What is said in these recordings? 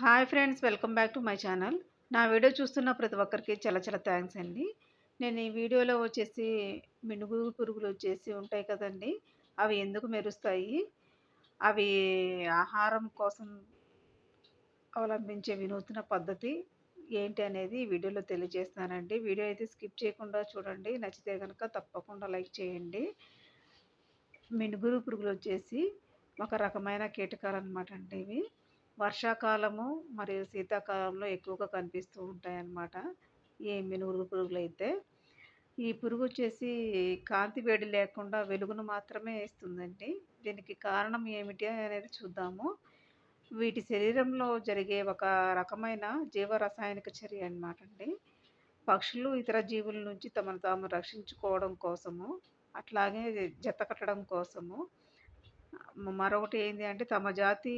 Hi friends welcome back to my channel. నా video చూస్తున్న ప్రతి ఒక్కరికి చాలా చాలా థ్యాంక్స్ అండి. నేను ఈ వీడియోలో వచ్చేసి మినుగు పురుగులు వచ్చేసి ఉంటాయి కదండి అవి ఎందుకు మెరుస్తాయి? అవి ఆహారం కోసం అవలంబించే వినూత్న పద్ధతి ఏంటి అనేది ఈ వీడియోలో తెలియజేస్తానండి. వీడియో అయితే స్కిప్ చేయకుండా చూడండి నచ్చితే కనుక తప్పకుండా లైక్ చేయండి. మినుగురు పురుగులు వచ్చేసి ఒక రకమైన కీటకాలు అనమాట అండి ఇవి. వర్షాకాలము మరియు శీతాకాలంలో ఎక్కువగా కనిపిస్తూ ఉంటాయన్నమాట. ఈ మినుగురు పురుగులు అయితే. ఈ పురుగు వచ్చేసి కాంతి వేడి లేకుండా వెలుగును మాత్రమే ఇస్తుందండి. దీనికి కారణం ఏమిటి అనేది చూద్దాము. వీటి శరీరంలో జరిగే ఒక రకమైన జీవరసాయనిక చర్య అనమాట అండి. పక్షులు ఇతర జీవుల నుంచి తమను తాము రక్షించుకోవడం కోసము అట్లాగే జత కట్టడం కోసము. మరొకటి ఏంటి అంటే తమ జాతి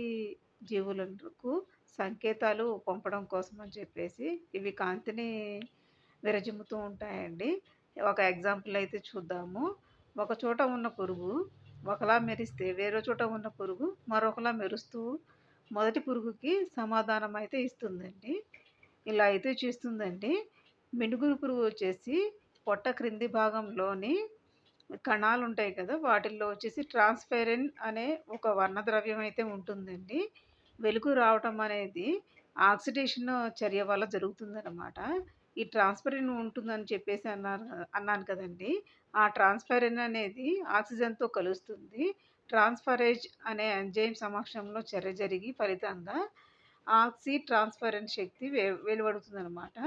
జీవులకు సంకేతాలు పంపడం కోసం అని చెప్పేసి ఇవి కాంతిని విరజిమ్ముతూ ఉంటాయండి. ఒక ఎగ్జాంపుల్ అయితే చూద్దాము. ఒక చోట ఉన్న పురుగు ఒకలా మెరిస్తే వేరే చోట ఉన్న పురుగు మరొకలా మెరుస్తూ మొదటి పురుగుకి సమాధానం అయితే ఇస్తుందండి. ఇలా అయితే చేస్తుందండి. మినుగురు పురుగు వచ్చేసి పొట్ట క్రింది భాగంలోని కణాలు ఉంటాయి కదా వాటిల్లో వచ్చేసి ట్రాన్స్పైరెన్ అనే ఒక వర్ణద్రవ్యం అయితే ఉంటుందండి. వెలుగు రావటం అనేది ఆక్సిడేషన్ చర్య వల్ల జరుగుతుందన్నమాట. ఈ ట్రాన్స్పరెన్ ఉంటుందని చెప్పేసి అన్నారు అన్నాను కదండి. ఆ ట్రాన్స్పరెంట్ అనేది ఆక్సిజన్తో కలుస్తుంది. ట్రాన్స్ఫరేజ్ అనే ఎంజైమ్ సమక్షంలో చర్య జరిగి ఫలితంగా ఆక్సి ట్రాన్స్పరెంట్ శక్తి వె వెలువడుతుందనమాట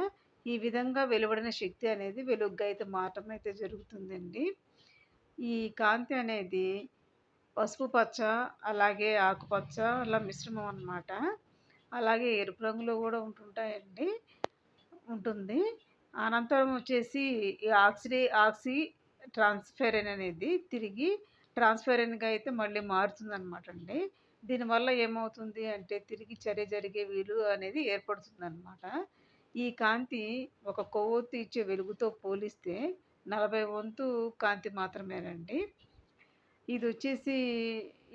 ఈ విధంగా వెలువడిన శక్తి అనేది వెలుగ్గా అయితే మారటం అయితే జరుగుతుందండి. ఈ కాంతి అనేది పసుపు పచ్చ అలాగే ఆకుపచ్చ అలా మిశ్రమం అనమాట అలాగే ఎరుపు రంగులో కూడా ఉంటుంటాయండి. ఉంటుంది. అనంతరం వచ్చేసి ఈ ఆక్సిడే ఆక్సి ట్రాన్స్ఫెరెన్ అనేది తిరిగి ట్రాన్స్ఫెరెన్గా అయితే మళ్ళీ మారుతుంది అనమాట అండి దీనివల్ల ఏమవుతుంది అంటే తిరిగి చర్య జరిగే వీలు అనేది ఏర్పడుతుంది అనమాట ఈ కాంతి ఒక కొవ్వొత్తి ఇచ్చే వెలుగుతో పోలిస్తే నలభై వంతు కాంతి మాత్రమేనండి. ఇది వచ్చేసి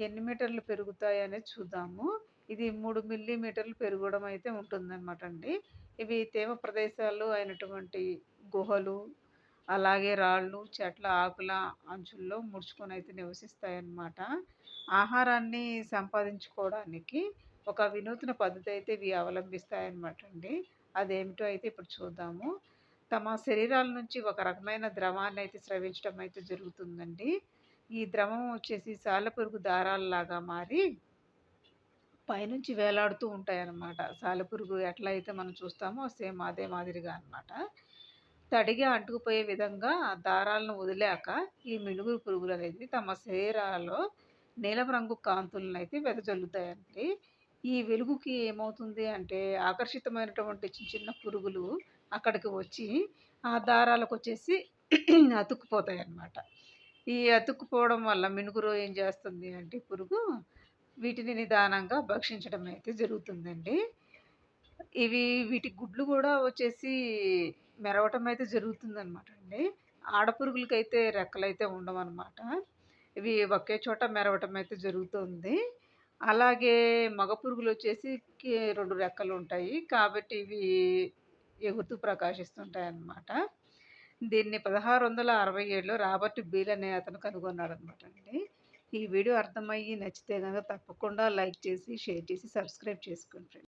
ఎన్ని మీటర్లు పెరుగుతాయి అనేది చూద్దాము. ఇది మూడు మిల్లీమీటర్లు పెరగడం అయితే ఉంటుందన్నమాట అండి ఇవి తేమ ప్రదేశాలు అయినటువంటి గుహలు అలాగే రాళ్ళు చెట్ల ఆకుల అంచుల్లో ముడుచుకొని అయితే నివసిస్తాయన్నమాట. ఆహారాన్ని సంపాదించుకోవడానికి ఒక వినూత్న పద్ధతి అయితే ఇవి అవలంబిస్తాయన్నమాట అండి అదేమిటో అయితే ఇప్పుడు చూద్దాము. తమ శరీరాల నుంచి ఒక రకమైన ద్రవాన్ని అయితే స్రవించడం అయితే జరుగుతుందండి. ఈ ద్రవం వచ్చేసి సాలెపురుగు దారాలలాగా మారి పైనుంచి వేలాడుతూ ఉంటాయన్నమాట. సాలెపురుగు ఎట్లా అయితే మనం చూస్తామో సేమ్ అదే మాదిరిగా అనమాట తడిగా అంటుకుపోయే విధంగా దారాలను వదిలేక ఈ మినుగురు పురుగులు అనేది తమ శరీరాలలో నీలం రంగు కాంతులను అయితే వెదజల్లుతాయండి. ఈ వెలుగుకి ఏమవుతుంది అంటే ఆకర్షితమైనటువంటి చిన్న చిన్న పురుగులు అక్కడికి వచ్చి ఆ దారాలకు వచ్చేసి అతుక్కుపోతాయి అన్నమాట ఈ అతుక్కుపోవడం వల్ల మినుగురు ఏం చేస్తుంది అంటే పురుగు వీటిని నిదానంగా భక్షించడం అయితే జరుగుతుందండి. ఇవి వీటి గుడ్లు కూడా వచ్చేసి మెరవటం అయితే జరుగుతుందనమాట అండి. ఆడపురుగులకైతే రెక్కలైతే ఉండవన్నమాట. ఇవి ఒకే చోట మెరవటం అయితే జరుగుతుంది. అలాగే మగ పురుగులు వచ్చేసి రెండు రెక్కలు ఉంటాయి. కాబట్టి ఇవి ఎగురుతూ ప్రకాశిస్తుంటాయి అన్నమాట దీన్ని పదహారు వందల అరవై ఏడులో రాబర్ట్ బీల్ అనే అతను కనుగొన్నాడు అనమాట అండి ఈ వీడియో అర్థమయ్యి నచ్చితే కనుక తప్పకుండా లైక్ చేసి షేర్ చేసి సబ్స్క్రైబ్ చేసుకోండి ఫ్రెండ్స్.